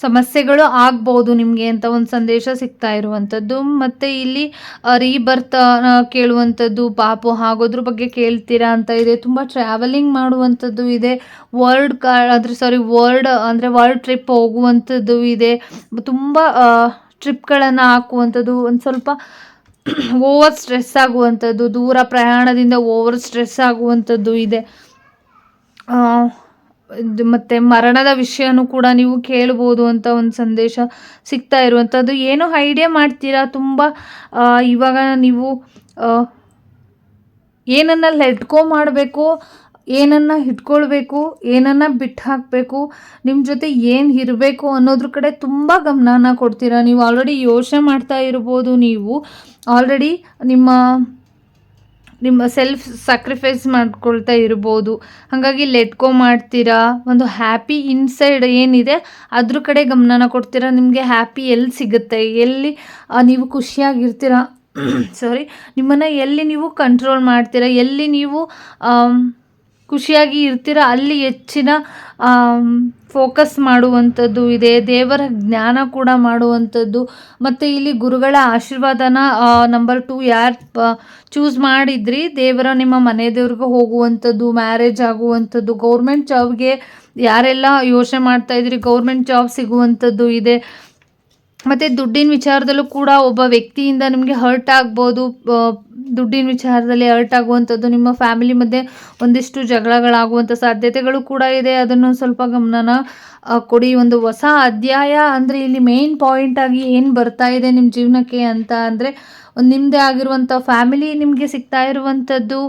ಸಮಸ್ಯೆಗಳು ಆಗ್ಬೋದು ನಿಮಗೆ ಅಂತ ಒಂದು ಸಂದೇಶ ಸಿಗ್ತಾ ಇರುವಂಥದ್ದು ಮತ್ತು ಇಲ್ಲಿ ರೀಬರ್ತ್ ಕೇಳುವಂಥದ್ದು ಪಾಪು ಹಾಗೋದ್ರ ಬಗ್ಗೆ ಕೇಳ್ತೀರಾ ಅಂತ ಇದೆ. ತುಂಬ ಟ್ರಾವೆಲಿಂಗ್ ಮಾಡುವಂಥದ್ದು ಇದೆ. ವರ್ಲ್ಡ್ ಕಾ ಅಂದರೆ ಸಾರಿ ವರ್ಲ್ಡ್ ಅಂದರೆ ವರ್ಲ್ಡ್ ಟ್ರಿಪ್ ಹೋಗುವಂಥದ್ದು ಇದೆ. ತುಂಬ ಟ್ರಿಪ್ಗಳನ್ನು ಹಾಕುವಂಥದ್ದು ಒಂದು ಸ್ವಲ್ಪ ಓವರ್ ಸ್ಟ್ರೆಸ್ ಆಗುವಂಥದ್ದು ದೂರ ಪ್ರಯಾಣದಿಂದ ಓವರ್ ಸ್ಟ್ರೆಸ್ ಆಗುವಂಥದ್ದು ಇದೆ. ಮತ್ತೆ ಮರಣದ ವಿಷಯನೂ ಕೂಡ ನೀವು ಕೇಳ್ಬೋದು ಅಂತ ಒಂದು ಸಂದೇಶ ಸಿಗ್ತಾ ಇರುವಂಥದ್ದು. ಏನು ಐಡಿಯಾ ಮಾಡ್ತೀರಾ? ತುಂಬ ಇವಾಗ ನೀವು ಏನನ್ನ ಲೆಟ್ಕೋ ಮಾಡಬೇಕು, ಏನನ್ನ ಇಟ್ಕೊಳ್ಬೇಕು ಏನನ್ನ ಬಿಟ್ಟು ಹಾಕಬೇಕು ನಿಮ್ಮ ಜೊತೆ ಏನು ಇರಬೇಕು ಅನ್ನೋದ್ರ ಕಡೆ ತುಂಬ ಗಮನನ ಕೊಡ್ತೀರಾ? ನೀವು ಆಲ್ರೆಡಿ ಯೋಚನೆ ಮಾಡ್ತಾ ಇರ್ಬೋದು ನೀವು. ಆಲ್ರೆಡಿ ನಿಮ್ಮ ನಿಮ್ಮ ಸೆಲ್ಫ್ ಸ್ಯಾಕ್ರಿಫೈಸ್ ಮಾಡ್ಕೊಳ್ತಾ ಇರ್ಬೋದು. ಹಾಗಾಗಿ ಲೆಟ್ಕೋ ಮಾಡ್ತೀರಾ? ಒಂದು ಹ್ಯಾಪಿ ಇನ್ಸೈಡ್ ಏನಿದೆ, ಅದ್ರ ಕಡೆ ಗಮನನ ಕೊಡ್ತೀರಾ? ನಿಮಗೆ ಹ್ಯಾಪಿ ಎಲ್ಲಿ ಸಿಗುತ್ತೆ? ಎಲ್ಲಿ ನೀವು ಖುಷಿಯಾಗಿರ್ತೀರಾ? ಸಾರಿ ನಿಮ್ಮನ್ನು ಎಲ್ಲಿ ನೀವು ಕಂಟ್ರೋಲ್ ಮಾಡ್ತೀರಾ? ಎಲ್ಲಿ ನೀವು ಖುಷಿಯಾಗಿ ಇರ್ತೀರಾ? ಅಲ್ಲಿ ಹೆಚ್ಚಿನ ಫೋಕಸ್ ಮಾಡುವಂಥದ್ದು, ಇದೆ ದೇವರ ಜ್ಞಾನ ಕೂಡ ಮಾಡುವಂಥದ್ದು, ಮತ್ತು ಇಲ್ಲಿ ಗುರುಗಳ ಆಶೀರ್ವಾದನ ನಂಬರ್ ಟು ಯಾರು ಚೂಸ್ ಮಾಡಿದ್ರಿ, ದೇವರ ನಿಮ್ಮ ಮನೆ ದೇವ್ರಿಗೆ ಹೋಗುವಂಥದ್ದು ಮ್ಯಾರೇಜ್ ಆಗುವಂಥದ್ದು ಗೌರ್ಮೆಂಟ್ ಜಾಬ್ಗೆ ಯಾರೆಲ್ಲ ಯೋಚನೆ ಮಾಡ್ತಾ ಇದ್ರಿ ಗೌರ್ಮೆಂಟ್ ಜಾಬ್ ಸಿಗುವಂಥದ್ದು ಇದೆ. ಮತ್ತು ದುಡ್ಡಿನ ವಿಚಾರದಲ್ಲೂ ಕೂಡ ಒಬ್ಬ ವ್ಯಕ್ತಿಯಿಂದ ನಿಮಗೆ ಹರ್ಟ್ ಆಗ್ಬೋದು ದುಡ್ಡಿನ ವಿಚಾರದಲ್ಲಿ ಹರ್ಟ್ ಆಗುವಂಥದ್ದು, ನಿಮ್ಮ ಫ್ಯಾಮಿಲಿ ಮಧ್ಯೆ ಒಂದಿಷ್ಟು ಜಗಳಗಳಾಗುವಂಥ ಸಾಧ್ಯತೆಗಳು ಕೂಡ ಇದೆ. ಅದನ್ನು ಸ್ವಲ್ಪ ಗಮನನ ಕೊಡಿ. ಒಂದು ಹೊಸ ಅಧ್ಯಾಯ ಅಂದರೆ ಇಲ್ಲಿ ಮೇನ್ ಪಾಯಿಂಟ್ ಆಗಿ ಏನು ಬರ್ತಾ ಇದೆ ನಿಮ್ಮ ಜೀವನಕ್ಕೆ ಅಂತ ಅಂದರೆ ನಿಮ್ಮದೇ ಆಗಿರುವಂಥ ಫ್ಯಾಮಿಲಿ ನಿಮಗೆ ಸಿಗ್ತಾ ಇರುವಂಥದ್ದು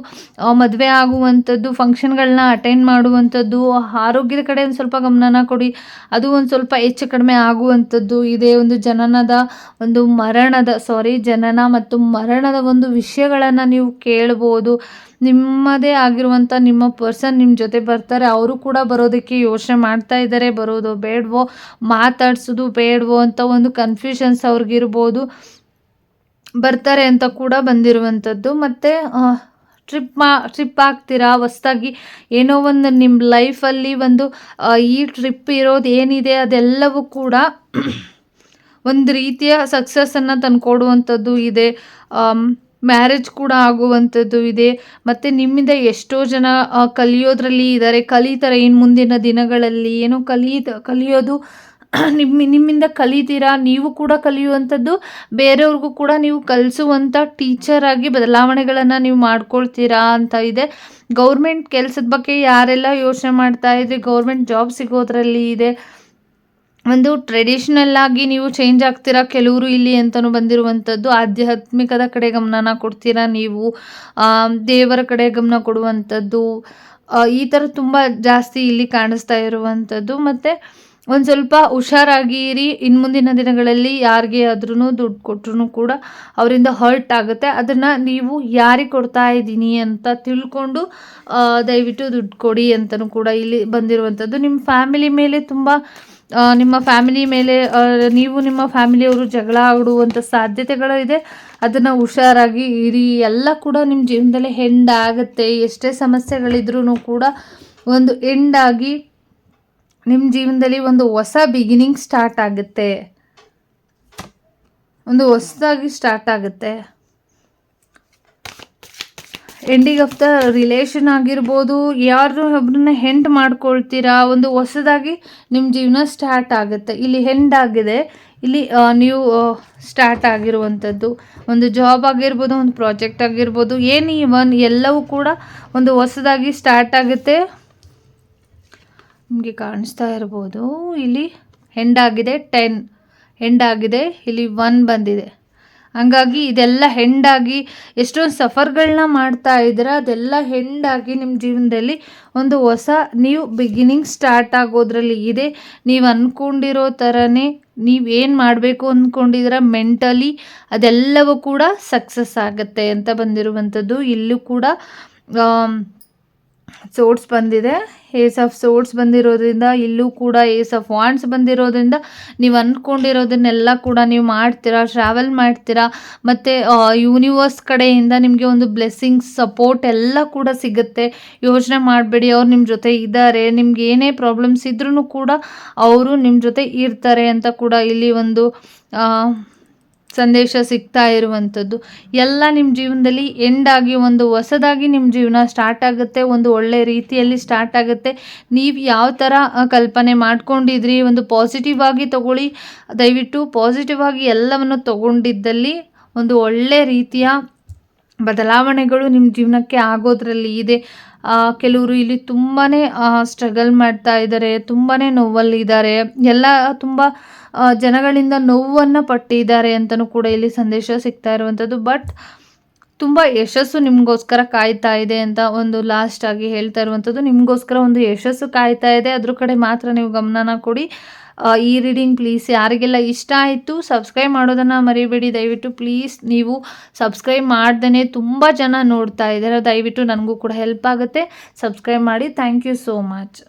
ಮದುವೆ ಆಗುವಂಥದ್ದು ಫಂಕ್ಷನ್ಗಳನ್ನ ಅಟೆಂಡ್ ಮಾಡುವಂಥದ್ದು ಆರೋಗ್ಯದ ಕಡೆ ಒಂದು ಸ್ವಲ್ಪ ಗಮನನ ಕೊಡಿ. ಅದು ಒಂದು ಸ್ವಲ್ಪ ಹೆಚ್ಚು ಕಡಿಮೆ ಆಗುವಂಥದ್ದು ಇದೇ ಒಂದು ಜನನದ ಒಂದು ಮರಣದ ಸಾರಿ ಜನನ ಮತ್ತು ಮರಣದ ಒಂದು ವಿಷಯಗಳನ್ನು ನೀವು ಕೇಳ್ಬೋದು. ನಿಮ್ಮದೇ ಆಗಿರುವಂಥ ನಿಮ್ಮ ಪರ್ಸನ್ ನಿಮ್ಮ ಜೊತೆ ಬರ್ತಾರೆ, ಅವರು ಕೂಡ ಬರೋದಕ್ಕೆ ಯೋಚನೆ ಮಾಡ್ತಾ ಇದ್ದಾರೆ, ಬರೋದು ಬೇಡವೋ, ಮಾತಾಡ್ಸೋದು ಬೇಡವೋ ಅಂತ ಒಂದು ಕನ್ಫ್ಯೂಷನ್ಸ್ ಅವ್ರಿಗಿರ್ಬೋದು. ಬರ್ತಾರೆ ಅಂತ ಕೂಡ ಬಂದಿರುವಂಥದ್ದು. ಮತ್ತು ಟ್ರಿಪ್ ಮಾ ಟ್ರಿಪ್ ಆಗ್ತೀರಾ? ಹೊಸ್ದಾಗಿ ಏನೋ ಒಂದು ನಿಮ್ಮ ಲೈಫಲ್ಲಿ ಒಂದು ಈ ಟ್ರಿಪ್ ಇರೋದು ಏನಿದೆ ಅದೆಲ್ಲವೂ ಕೂಡ ಒಂದು ರೀತಿಯ ಸಕ್ಸಸ್ಸನ್ನು ತಂದುಕೊಡುವಂಥದ್ದು ಇದೆ. ಮ್ಯಾರೇಜ್ ಕೂಡ ಆಗುವಂಥದ್ದು ಇದೆ. ಮತ್ತು ನಿಮ್ಮಿಂದ ಎಷ್ಟೋ ಜನ ಕಲಿಯೋದ್ರಲ್ಲಿ ಇದ್ದಾರೆ ಕಲಿತಾರೆ ಇನ್ನು ಮುಂದಿನ ದಿನಗಳಲ್ಲಿ. ಏನೋ ಕಲಿಯ ಕಲಿಯೋದು ನಿಮ್ಮ ನಿಮ್ಮಿಂದ ಕಲಿತೀರಾ? ನೀವು ಕೂಡ ಕಲಿಯುವಂಥದ್ದು, ಬೇರೆಯವ್ರಿಗೂ ಕೂಡ ನೀವು ಕಲಿಸುವಂಥ ಟೀಚರ್ ಆಗಿ ಬದಲಾವಣೆಗಳನ್ನು ನೀವು ಮಾಡ್ಕೊಳ್ತೀರಾ ಅಂತ ಇದೆ. ಗೌರ್ಮೆಂಟ್ ಕೆಲಸದ ಬಗ್ಗೆ ಯಾರೆಲ್ಲ ಯೋಚನೆ ಮಾಡ್ತಾ ಇದ್ರಿ? ಗೌರ್ಮೆಂಟ್ ಜಾಬ್ ಸಿಗೋದ್ರಲ್ಲಿ ಇದೆ. ಒಂದು ಟ್ರೆಡಿಷ್ನಲ್ ಆಗಿ ನೀವು ಚೇಂಜ್ ಆಗ್ತೀರಾ? ಕೆಲವರು ಇಲ್ಲಿ ಅಂತಲೂ ಬಂದಿರುವಂಥದ್ದು. ಆಧ್ಯಾತ್ಮಿಕದ ಕಡೆ ಗಮನನ ಕೊಡ್ತೀರಾ ನೀವು? ದೇವರ ಕಡೆ ಗಮನ ಕೊಡುವಂಥದ್ದು. ಈ ಥರ ತುಂಬ ಜಾಸ್ತಿ ಇಲ್ಲಿ ಕಾಣಿಸ್ತಾ ಇರುವಂಥದ್ದು. ಮತ್ತು ಒಂದು ಸ್ವಲ್ಪ ಹುಷಾರಾಗಿರಿ. ಇನ್ನು ಮುಂದಿನ ದಿನಗಳಲ್ಲಿ ಯಾರಿಗೆ ಆದ್ರೂ ದುಡ್ಡು ಕೊಟ್ಟರು ಕೂಡ ಅವರಿಂದ ಹರ್ಟ್ ಆಗುತ್ತೆ. ಅದನ್ನು ನೀವು ಯಾರಿಗೆ ಕೊಡ್ತಾ ಇದ್ದೀನಿ ಅಂತ ತಿಳ್ಕೊಂಡು ದಯವಿಟ್ಟು ದುಡ್ಡು ಕೊಡಿ ಅಂತಲೂ ಕೂಡ ಇಲ್ಲಿ ಬಂದಿರುವಂಥದ್ದು ನಿಮ್ಮ ಫ್ಯಾಮಿಲಿ ಮೇಲೆ ತುಂಬ ನಿಮ್ಮ ಫ್ಯಾಮಿಲಿ ಮೇಲೆ ನೀವು ನಿಮ್ಮ ಫ್ಯಾಮಿಲಿಯವರು ಜಗಳ ಆಡುವಂಥ ಸಾಧ್ಯತೆಗಳು ಇದೆ ಅದನ್ನು ಹುಷಾರಾಗಿ ಇರಿ. ಎಲ್ಲ ಕೂಡ ನಿಮ್ಮ ಜೀವನದಲ್ಲಿ ಹೆಂಡ್ ಆಗುತ್ತೆ. ಎಷ್ಟೇ ಸಮಸ್ಯೆಗಳಿದ್ರೂ ಕೂಡ ಒಂದು ಎಂಡಾಗಿ ನಿಮ್ಮ ಜೀವನದಲ್ಲಿ ಒಂದು ಹೊಸ ಬಿಗಿನಿಂಗ್ ಸ್ಟಾರ್ಟ್ ಆಗುತ್ತೆ. ಒಂದು ಹೊಸದಾಗಿ ಸ್ಟಾರ್ಟ್ ಆಗುತ್ತೆ. ಎಂಡಿಂಗ್ ಆಫ್ ದ ರಿಲೇಷನ್ ಆಗಿರ್ಬೋದು ಯಾರು ಒಬ್ಬರನ್ನ ಹೆಂಡ್ ಮಾಡ್ಕೊಳ್ತೀರಾ, ಒಂದು ಹೊಸದಾಗಿ ನಿಮ್ಮ ಜೀವನ ಸ್ಟಾರ್ಟ್ ಆಗುತ್ತೆ. ಇಲ್ಲಿ ಹೆಂಡ್ ಆಗಿದೆ. ಇಲ್ಲಿ ನೀವು ಸ್ಟಾರ್ಟ್ ಆಗಿರುವಂಥದ್ದು. ಒಂದು ಜಾಬ್ ಆಗಿರ್ಬೋದು, ಒಂದು ಪ್ರಾಜೆಕ್ಟ್ ಆಗಿರ್ಬೋದು ಏನು ಇವನ್ ಎಲ್ಲವೂ ಕೂಡ ಒಂದು ಹೊಸದಾಗಿ ಸ್ಟಾರ್ಟ್ ಆಗುತ್ತೆ. ನಿಮಗೆ ಕಾಣಿಸ್ತಾ ಇರ್ಬೋದು. ಇಲ್ಲಿ ಹೆಂಡಾಗಿದೆ ಟೆನ್ ಹೆಂಡಾಗಿದೆ ಇಲ್ಲಿ ಒನ್ ಬಂದಿದೆ. ಹಂಗಾಗಿ ಇದೆಲ್ಲ ಹೆಂಡಾಗಿ ಎಷ್ಟೊಂದು ಸಫರ್ಗಳನ್ನ ಮಾಡ್ತಾ ಇದ್ದೀರಾ. ಅದೆಲ್ಲ ಹೆಂಡಾಗಿ ನಿಮ್ಮ ಜೀವನದಲ್ಲಿ ಒಂದು ಹೊಸ ನೀವು ಬಿಗಿನಿಂಗ್ ಸ್ಟಾರ್ಟ್ ಆಗೋದ್ರಲ್ಲಿ ಇದೆ. ನೀವು ಅಂದ್ಕೊಂಡಿರೋ ಥರನೇ ನೀವೇನು ಮಾಡಬೇಕು ಅಂದ್ಕೊಂಡಿದ್ದೀರ ಮೆಂಟಲಿ ಅದೆಲ್ಲವೂ ಕೂಡ ಸಕ್ಸಸ್ ಆಗುತ್ತೆ ಅಂತ ಬಂದಿರುವಂಥದ್ದು. ಇಲ್ಲೂ ಕೂಡ ಸೋಟ್ಸ್ ಬಂದಿದೆ. ಏಸ್ ಆಫ್ ಸೋಟ್ಸ್ ಬಂದಿರೋದ್ರಿಂದ, ಇಲ್ಲೂ ಕೂಡ ಏಸ್ ಆಫ್ ವಾಂಡ್ಸ್ ಬಂದಿರೋದ್ರಿಂದ, ನೀವು ಅಂದ್ಕೊಂಡಿರೋದನ್ನೆಲ್ಲ ಕೂಡ ನೀವು ಮಾಡ್ತೀರಾ ಟ್ರಾವೆಲ್ ಮಾಡ್ತೀರಾ, ಮತ್ತು ಯೂನಿವರ್ಸ್ ಕಡೆಯಿಂದ ನಿಮಗೆ ಒಂದು ಬ್ಲೆಸ್ಸಿಂಗ್ಸ್ ಸಪೋರ್ಟ್ ಎಲ್ಲ ಕೂಡ ಸಿಗುತ್ತೆ. ಯೋಚನೆ ಮಾಡಬೇಡಿ, ಅವ್ರು ನಿಮ್ಮ ಜೊತೆ ಇದ್ದಾರೆ, ನಿಮ್ಗೆ ಏನೇ ಪ್ರಾಬ್ಲಮ್ಸ್ ಇದ್ರೂ ಕೂಡ ಅವರು ನಿಮ್ಮ ಜೊತೆ ಇರ್ತಾರೆ ಅಂತ ಕೂಡ ಇಲ್ಲಿ ಒಂದು ಸಂದೇಶ ಸಿಗ್ತಾ ಇರುವಂಥದ್ದು. ಎಲ್ಲ ನಿಮ್ಮ ಜೀವನದಲ್ಲಿ ಎಂಡ್ ಆಗಿ ಒಂದು ಹೊಸದಾಗಿ ನಿಮ್ಮ ಜೀವನ ಸ್ಟಾರ್ಟ್ ಆಗುತ್ತೆ, ಒಂದು ಒಳ್ಳೆ ರೀತಿಯಲ್ಲಿ ಸ್ಟಾರ್ಟ್ ಆಗುತ್ತೆ. ನೀವು ಯಾವ ಥರ ಕಲ್ಪನೆ ಮಾಡ್ಕೊಂಡಿದ್ರಿ, ಒಂದು ಪಾಸಿಟಿವ್ ಆಗಿ ತಗೊಳ್ಳಿ. ದಯವಿಟ್ಟು ಪಾಸಿಟಿವ್ ಆಗಿ ಎಲ್ಲವನ್ನು ತಗೊಂಡಿದ್ದಲ್ಲಿ ಒಂದು ಒಳ್ಳೆ ರೀತಿಯ ಬದಲಾವಣೆಗಳು ನಿಮ್ಮ ಜೀವನಕ್ಕೆ ಆಗೋದ್ರಲ್ಲಿ ಇದೆ. ಕೆಲವರು ಇಲ್ಲಿ ತುಂಬಾ ಸ್ಟ್ರಗಲ್ ಮಾಡ್ತಾ ಇದ್ದಾರೆ ತುಂಬಾ ನೋವಲ್ಲಿದ್ದಾರೆ ಎಲ್ಲ ತುಂಬ ಜನಗಳಿಂದ ನೋವನ್ನು ಪಟ್ಟಿದ್ದಾರೆ ಅಂತಲೂ ಕೂಡ ಇಲ್ಲಿ ಸಂದೇಶ ಸಿಗ್ತಾ ಇರುವಂಥದ್ದು ಬಟ್ ತುಂಬ ಯಶಸ್ಸು ನಿಮಗೋಸ್ಕರ ಕಾಯ್ತಾ ಇದೆ ಅಂತ ಒಂದು ಲಾಸ್ಟ್ ಆಗಿ ಹೇಳ್ತಾ ಇರುವಂಥದ್ದು ನಿಮಗೋಸ್ಕರ ಒಂದು ಯಶಸ್ಸು ಕಾಯ್ತಾ ಇದೆ. ಅದ್ರ ಕಡೆ ಮಾತ್ರ ನೀವು ಗಮನನ ಕೊಡಿ. ಈ ರೀಡಿಂಗ್ ಪ್ಲೀಸ್ ಯಾರಿಗೆಲ್ಲ ಇಷ್ಟ ಆಯಿತು ಸಬ್ಸ್ಕ್ರೈಬ್ ಮಾಡೋದನ್ನು ಮರಿಬೇಡಿ. ದಯವಿಟ್ಟು ಪ್ಲೀಸ್ ನೀವು ಸಬ್ಸ್ಕ್ರೈಬ್ ಮಾಡ್ದೇ ತುಂಬ ಜನ ನೋಡ್ತಾ ಇದ್ದಾರೆ. ದಯವಿಟ್ಟು ನನಗೂ ಕೂಡ ಹೆಲ್ಪ್ ಆಗುತ್ತೆ. ಸಬ್ಸ್ಕ್ರೈಬ್ ಮಾಡಿ. Thank you so much